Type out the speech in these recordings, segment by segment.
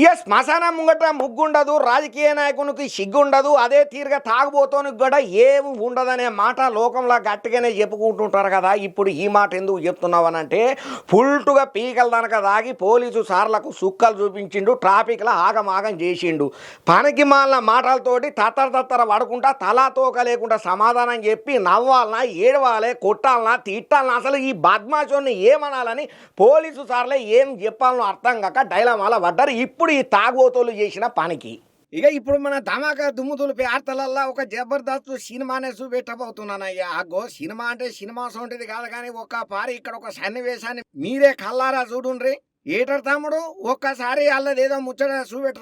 ఇక శ్మశానం ముంగట ముగ్గుండదు రాజకీయ నాయకునికి సిగ్గుండదు అదే తీరుగా తాగుబోతోనికి కూడా ఏమి ఉండదనే మాట లోకంలో గట్టిగానే చెప్పుకుంటుంటారు కదా. ఇప్పుడు ఈ మాట ఎందుకు చెప్తున్నావనంటే ఫుల్టుగా పీకల దనక దాగి పోలీసు సార్లకు సుక్కలు చూపించిండు ట్రాఫిక్లో ఆగమాగం చేసిండు. పనికి మాలిన మాటలతోటి తత్తర తత్తర పడుకుంటా తలా తోక లేకుండా సమాధానం చెప్పి నవ్వాలనా ఏడవాలే కొట్టాలనా తిట్టాలనా అసలు ఈ బద్మాషోని ఏమనాలని పోలీసు సార్లే ఏం చెప్పాలనో అర్థం కాక డైలమాల పడ్డారు. ఇప్పుడు ఈ తాగోతోలు చేసిన పనికి. ఇక ఇప్పుడు మన ధమాకా దుమ్ము పేర్తలల్లా ఒక జబర్దస్త్ సినిమానే చూపెట్టబోతున్నానయ్యా అగో సినిమా అంటే సినిమా సొంటిది కాదు కానీ ఒక్క పారి ఇక్కడ ఒక సన్నివేశాన్ని మీరే కల్లారా చూడుండ్రి. ఏటర్ తమ్ముడు? ఒక్కసారి అల్లదేదో ముచ్చట చూపెట్టు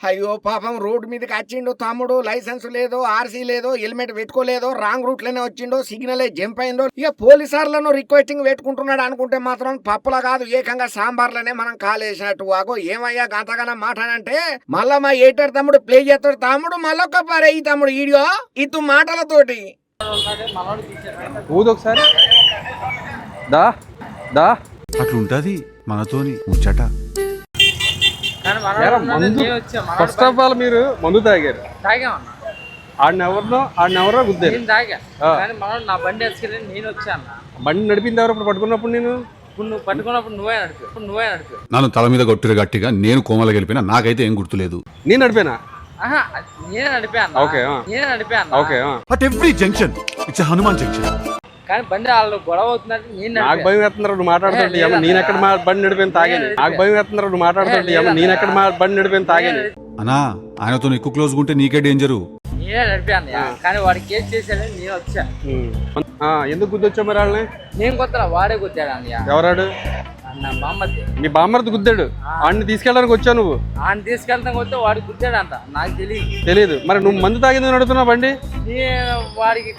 అయ్యో పాపం రోడ్డు మీదకి వచ్చిండు తమ్ముడు లైసెన్స్ లేదు ఆర్సీ లేదు హెల్మెట్ పెట్టుకోలేదు రాంగ్ రూట్లోనే వచ్చిండు సిగ్నల్ జంప్ అయిందో ఇక పోలీసార్లను రిక్వెస్టింగ్ పెట్టుకుంటున్నాడు అనుకుంటే మాత్రం పప్పుల కాదు ఏకంగా సాంబార్లనే మనం కాలేసినట్టు. అగో ఏమయ్యా గంతగాన మాట్లాడంటే మళ్ళా మా ఏటర్ తమ్ముడు ప్లే చేస్తాడు తమ్ముడు మళ్ళొక్క పరే ఈ తమ్ముడు వీడియో ఇతు మాటలతోటి. దా. అట్లుంటది మనతోని ముచ్చట. ఫస్ట్ ఆఫ్ ఆల్ మీరు మందు తాగారు. తాగామన్నా? ఆడిని ఎవరినో ఆడిని ఎవరో గుద్దారు. నేను తాగా. ఆ. కానీ మనోడు నా బండి వేసుకెళ్ళి నేను వచ్చా అన్న బండి నడిపింది ఎవరు ఇప్పుడు పట్టుకున్నప్పుడు నేను? ఇప్పుడు నువ్వు పట్టుకున్నప్పుడు నువ్వే నడుపు ఇప్పుడు నువ్వే నడుపు. నన్ను తల మీద కొట్టిరు గట్టిగా నేను కోమల గెలిపినా నాకైతే ఏం గుర్తులేదు. నేను నడిపానా? ఆహా నేనే నడిపా అన్న ఓకే. నేనే నడిపా అన్న okay. At every junction it's Hanuman junction కానీ బండి వాళ్ళు గొడవ నేను నాకు భయం వేస్తున్నారు నువ్వు మాట్లాడుతుంటే ఏమో నేను ఎక్కడ మా బండి నడిపోయిన తాగాను నాకు భయం వేస్తున్నారు నువ్వు మాట్లాడుతుంటే ఏమో నేను ఎక్కడ మా బండి నడిపోయిన తాగాను అనా ఆయనతో ఎక్కువ క్లోజ్ ఉంటే నీకే డేంజరు నేనే నడిపా అన్నయ్య. కానీ వాడు కేసు చేసాడని నేను వచ్చా. ఎందుకు గుద్దొచ్చావు మరి వాళ్ళని? నేను కొత్త వాడే కొట్టాడు అన్నయ్య. ఎవరాడు? నా బామ్మర్ది గుద్దాడు. ఆడిని తీసుకెళ్ళడానికి వచ్చావు నువ్వు? ఆయన తీసుకెళ్తాం కొత్తే వాడు గుద్దాడంట. నాకు తెలియదు తెలియదు మరి నువ్వు మందు తాగింది నడుపుతున్నావు బండి? నేను వాడికి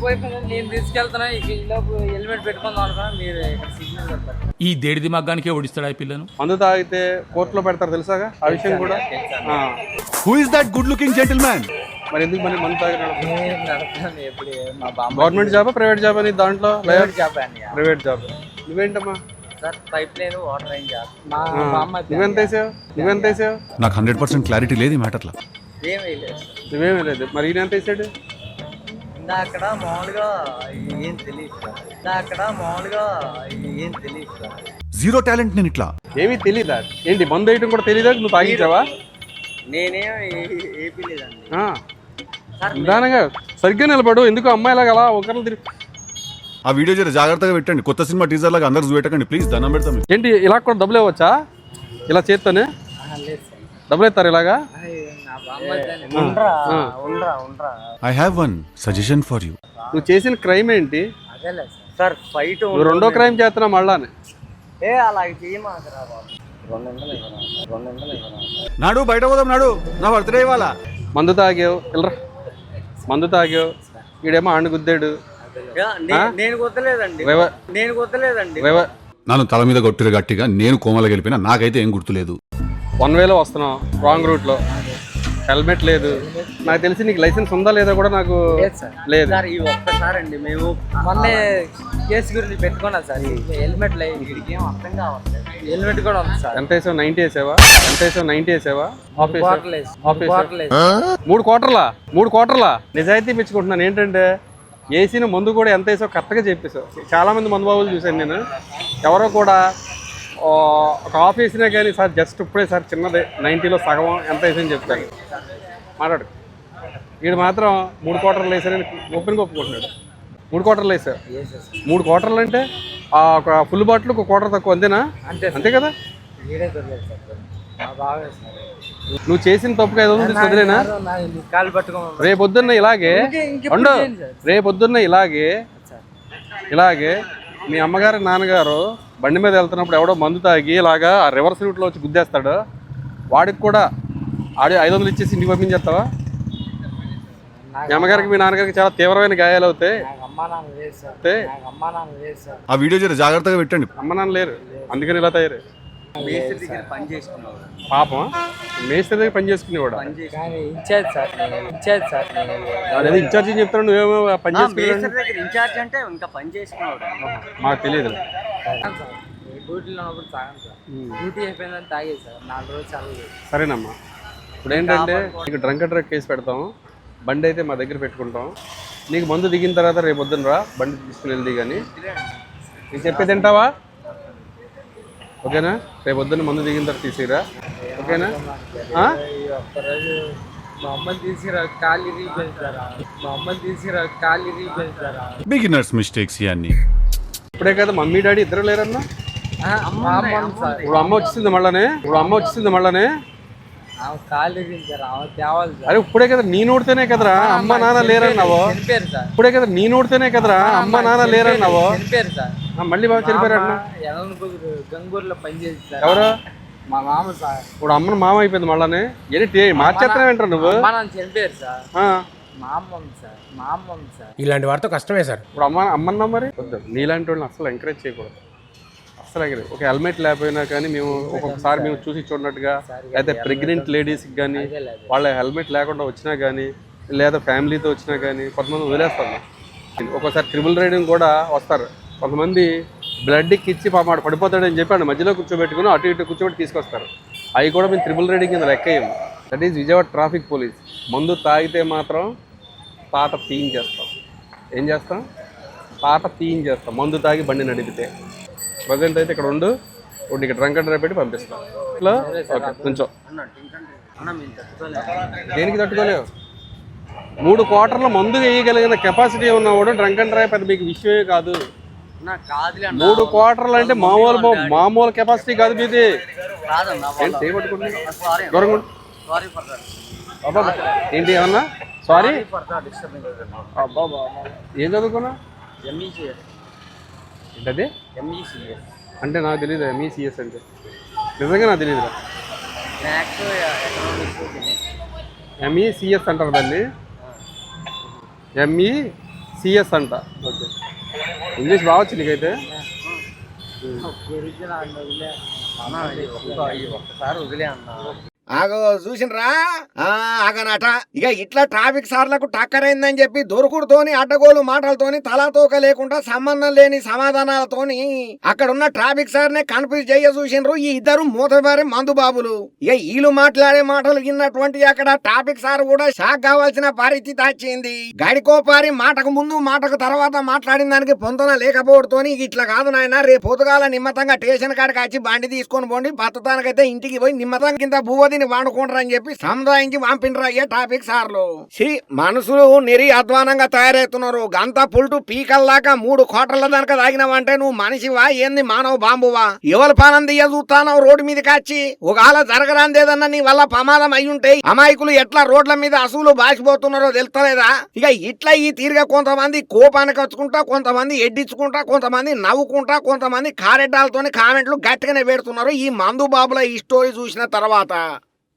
నేను తీసుకెళ్తున్నా ఈలోపు హెల్మెట్ పెట్టుకుందాం అనుకున్నా మీరు ఇక్కడ సిగ్నల్ పెడతారు ఈ దేడిది మగ్గానికే ఓడిస్తాడు ఆ పిల్లను? మందు తాగితే కోర్టులో పెడతారు తెలుసాగా ఆ విషయం కూడా. Who is that good looking gentleman మరి ఎందుకు మరి మందు తాగి నడుపుతున్నావు? నేను నడుపుతాను ఎప్పుడు మా బామ్మ గవర్నమెంట్ జాబా ప్రైవేట్ జాబా నీ దాంట్లో? ప్రైవేట్ జాబ్ ప్రైవేట్ జాబ్ నువ్వేంటమ్మా? నువ్వెంత వేసావు? నువ్వెంత వేసావు? నాకు హండ్రెడ్ పర్సెంట్ క్లారిటీ లేదు ఈ మ్యాటర్లో. నువ్వేమీ లేదు. మరి ఈయన ఎంత వేసాడు? అక్కడ మామూలుగా ఏం తెలియదు అక్కడ మామూలుగా ఏం తెలియదు జీరో టాలెంట్ నేను ఇట్లా. ఏమీ తెలీదా? ఏంటి మందు వేయటం కూడా తెలీదా? నువ్వు తాగించావా? నేనేం ఏపీ లేదండి. ఆ. నిదానంగా సరిగ్గా నిలబడు. ఎందుకు అమ్మాయిలాగా అలా ఒకరిని తిరిగి ఆ వీడియో జర జాగ్రత్తగా పెట్టండి. కొత్త సినిమా టీజర్ లాగా అందరు చూపెట్టకండి. ప్లీజ్ దండం పెడతాం. మీకు. ఏంటి ఇలా కూడా డబ్బులు ఇవ్వచ్చా ఇలా చేత్తోనే? సార్ డబ్బులు ఇస్తారు ఇలాగా? నా బామ్మ ఉండరా ఉండరా. ఉండరా I have one suggestion for you నువ్వు చేసిన క్రైమ్ ఏంటి? అదేలే సార్. సార్ ఫైట్ నువ్వు రెండో క్రైమ్ చేస్తున్నావు మళ్ళానే. ఏ అలా చేయమాకరా బాబు. రెండు వందలు ఇవ్వరా? రెండు వందలు ఇవ్వరా? నాడు బయట పోదాం నాడు. నా బర్త్డే ఇవాళ మందు తాగావు. వెళ్ళరా మందు తాగావు. ఈడేమో ఆండు గుద్దాడు. నేను నేను నన్ను తల మీద కొట్టిరు గట్టిగా నేను కోమల గెలిపినా నాకైతే ఏం గుర్తులేదు. వన్ వేలో వస్తున్నావు రాంగ్ రూట్లో హెల్మెట్ లేదు. నాకు తెలిసి నీకు లైసెన్స్ ఉందా లేదా కూడా నాకు లేదు సార్. ఈ ఒక్కసారి అండి మేము మొన్న కేసు గురించి పెట్టుకున్నాం సార్. హెల్మెట్ లేదు వీడికి ఏం అర్థం కావట్లేదు. హెల్మెట్ కూడా ఉంది సార్. ఎంత వేసావు? నైన్టీ వేసావా? ఎంత వేసావు? నైన్టీ వేసావా? ఆఫ్ వేసావా? క్వార్టర్ లేదు ఆఫ్ వేసావా? క్వార్టర్ లేదు మూడు క్వార్టర్లా? మూడు క్వార్టర్లా? నిజాయితీ మెచ్చుకుంటున్నాను ఏంటంటే వేసిన మందు కూడా ఎంత వేసావు కరెక్ట్గా చెప్పేసావు చాలా మంది బాబులు చూశాను నేను. ఎవరో కూడా ఒక ఆఫ్ వేసినా కానీ సార్ జస్ట్ ఇప్పుడే సార్ చిన్నదే నైంటీలో సగం ఎంత వేసని చెప్తాను. మాట్లాడు. వీడు మాత్రం మూడు క్వార్టర్లు వేసారని ఓపెన్గా ఒప్పుకుంటున్నాడు. మూడు క్వార్టర్లు వేసావు. మూడు క్వార్టర్లు అంటే ఆ ఒక ఫుల్ బాటిల్ ఒక క్వార్టర్ తక్కువ అంతేనా? అంతే అంతే కదా? నువ్వు చేసిన తప్పుగా ఏదో ఉంది వదిలేనా రేపొద్దున్న ఇలాగే ఉండు. రేపొద్దున్న ఇలాగే ఇలాగే మీ అమ్మగారు నాన్నగారు బండి మీద వెళ్తున్నప్పుడు ఎవడో మందు తాగి ఇలాగా ఆ రివర్స్ రూట్లో వచ్చి గుద్దేస్తాడు. వాడికి కూడా ఆడి ఐదు వందలు ఇచ్చేసి ఇంటికి పంపించేస్తావా? మీ అమ్మగారికి మీ నాన్నగారికి చాలా తీవ్రమైన గాయాలు అవుతాయి. నాకు అమ్మా నాన్న లేదు సార్. అయితే నాకు అమ్మా నాన్న లేదు సార్. ఆ వీడియో జర జాగ్రత్తగా పెట్టండి. అమ్మ నాన్న లేరు. అందుకని ఇలా తయారు పాపం మేస్త్రి దగ్గర పని చేసుకునేవాడు? కానీ ఇన్ఛార్జ్ సార్ నేను ఇన్ఛార్జ్ సార్. నేను అదే ఇన్ఛార్జ్ చెప్తాను నువ్వేమో పని చేసుకునేవాడు దగ్గర ఇన్ఛార్జ్ అంటే ఇంకా పని చేసుకున్నాడు మాకు తెలియదు. డ్యూటీలో ఉన్నప్పుడు తాగాను సార్. డ్యూటీ అయిపోయిందని తాగేది సార్. నాలుగు రోజులు చల్లలేదు సరేనమ్మా. ఇప్పుడు ఏంటంటే నీకు డ్రంక్ అండ్ డ్రగ్ కేసు పెడతాము. బండి అయితే మా దగ్గర పెట్టుకుంటాం. నీకు మందు దిగిన తర్వాత రేపు పొద్దున్న రా. బండి తీసుకుని వెళ్ళి కానీ నీకు చెప్పేది తింటావా ఓకేనా? రేపు పొద్దున్న మందు దిగిన తర్వాత తీసిరా. ఓకేనా? బిగినర్స్ మిస్టేక్స్ ఇవన్నీ ఇప్పుడే కదా మమ్మీ డాడీ ఇద్దరు లేరన్నా? ఇప్పుడు అమ్మ వచ్చింది మళ్ళానే? ఇప్పుడు అమ్మ వచ్చింది మళ్ళానే? అరే ఇప్పుడే కదా నీ నోడితేనే కదరా? అమ్మ నాన్న లేరన్నావో? ఇప్పుడే కదా నీ నోడితేనే కదరా? అమ్మ నాన్న లేరన్నావో? మళ్ళీ ఎలన్ కుదురు గంగూరులో పనిచేసి సార్ ఎవరు? మా మామ సార్. ఇప్పుడు అమ్మను మామ అయిపోయింది మళ్ళానే. ఏంటి మార్చేస్తానే వింటారు నువ్వు? చనిపోయారు సార్. ఇలాంటి వారితో కష్టమే సార్. ఇప్పుడు అమ్మ అమ్మన్నా మరి? వద్దు. నీలాంటి వాళ్ళని అసలు ఎంకరేజ్ చేయకూడదు. అసలు ఎంకరేజ్ ఒక హెల్మెట్ లేకపోయినా కానీ మేము ఒక్కొక్కసారి మేము చూసి చూడనట్టుగా అయితే ప్రెగ్నెంట్ లేడీస్కి కానీ వాళ్ళ హెల్మెట్ లేకుండా వచ్చినా కానీ లేదా ఫ్యామిలీతో వచ్చినా కానీ కొంతమంది వదిలేస్తారు. ఒక్కోసారి ట్రిపుల్ రైడింగ్ కూడా వస్తారు. కొంతమంది బ్లడ్కి ఇచ్చి పామాట పడిపోతాడని చెప్పి ఆడ మధ్యలో కూర్చోబెట్టుకుని అటు ఇటు కూర్చోబెట్టి తీసుకొస్తారు. అవి కూడా మేము త్రిబుల్ రెడీ కింద లెక్కయ్యాము that is Vijayawada traffic police మందు తాగితే మాత్రం పాట తీన్ చేస్తాం. ఏం చేస్తాం? పాట తీన్ చేస్తాం. మందు తాగి బండి నడిపితే. ప్రజెంట్ అయితే ఇక్కడ ఉండు. ఇప్పుడు ఇక్కడ డ్రంక్ అండ్ పెట్టి పంపిస్తాం. ఇట్లా ఓకే కొంచెం దేనికి తట్టుకోలేవు? మూడు క్వార్టర్ల మందు వేయగలిగిన కెపాసిటీ ఉన్నవాడు డ్రంక్ అండ్ డ్రైవ్ పెద్ద మీకు విషయమే కాదు. మూడు క్వార్టర్లు అంటే మామూలు మామూలు కెపాసిటీ కాదు మీది. ఏంటి ఏమన్నా? సారీ ఏం చదువుకున్నా ఎంఈసిఎస్ ఏంటది? ఎంఈసిఎస్ అంటే నాకు తెలియదు ఎంఈసిఎస్ అంటే? నిజంగా నాకు తెలియదు ఎంఈసిఎస్ అంటారు దాన్ని. ఎంఈ సిఎస్ అంట. ఓకే. ఇంగ్లీష్ బావచ్చు నీకైతే? గురించి వదిలే. ఒక్కసారి వదిలే అన్న. ఆగో చూసినరా ఆగనట. ఇక ఇట్లా ట్రాఫిక్ సార్లకు టక్కరైందని చెప్పి దొరుకుడుతోని అడ్డగోలు మాటలతోని తలాతోక లేకుండా సంబంధం లేని సమాధానాలతోని అక్కడున్న ట్రాఫిక్ సార్ నే కన్ఫ్యూజ్ చేయ చూసినారు ఈ ఇద్దరు మూతబారి మందు బాబులు ఇక వీళ్ళు మాట్లాడే మాటలు విన్నటువంటి అక్కడ ట్రాఫిక్ సార్ కూడా షాక్ కావాల్సిన పరిస్థితి వచ్చింది. గడికోపారి మాటకు ముందు మాటకు తర్వాత మాట్లాడిన దానికి పొందన లేకపోవడంతోని ఇట్లా కాదు నాయన రేపు పొద్దుగాల నిమ్మతంగా స్టేషన్ కాడికి వచ్చి బండి తీసుకొని పోండి బతతానికైతే ఇంటికి పోయి నిమ్మతం కింద భూవదిని వాడుకుంటారు అని చెప్పి సముదాయించి పంపిండ్రా. అయ్యే టాపిక్ సార్లు? సి మనుషులు నిరి అధ్వానంగా తయారవుతున్నారు గంత పుల్టు పీకల్లాగా మూడు కోటల దానిక తాగినావంటే నువ్వు మనిషివా? ఏంది మానవ బాంబువా? ఎవరి పానం దియ్య చూస్తానవు రోడ్డు మీద కాచి? ఒకవేళ జరగరాందేదన్నా నీ వల్ల ప్రమాదం అయి అమాయకులు ఎట్లా రోడ్ల మీద అసూలు బాసిపోతున్నారో తెలుస్తలేదా ఇక ఇట్లా ఈ తీరుగా కొంతమంది కోపానికి వచ్చుకుంటా కొంతమంది ఎడ్డించుకుంటా కొంతమంది నవ్వుకుంటా కొంతమంది కారెడ్డాలతోని కామెంట్లు గట్టిగానే పెడుతున్నారు. ఈ మందు బాబుల ఈ స్టోరీ చూసిన తర్వాత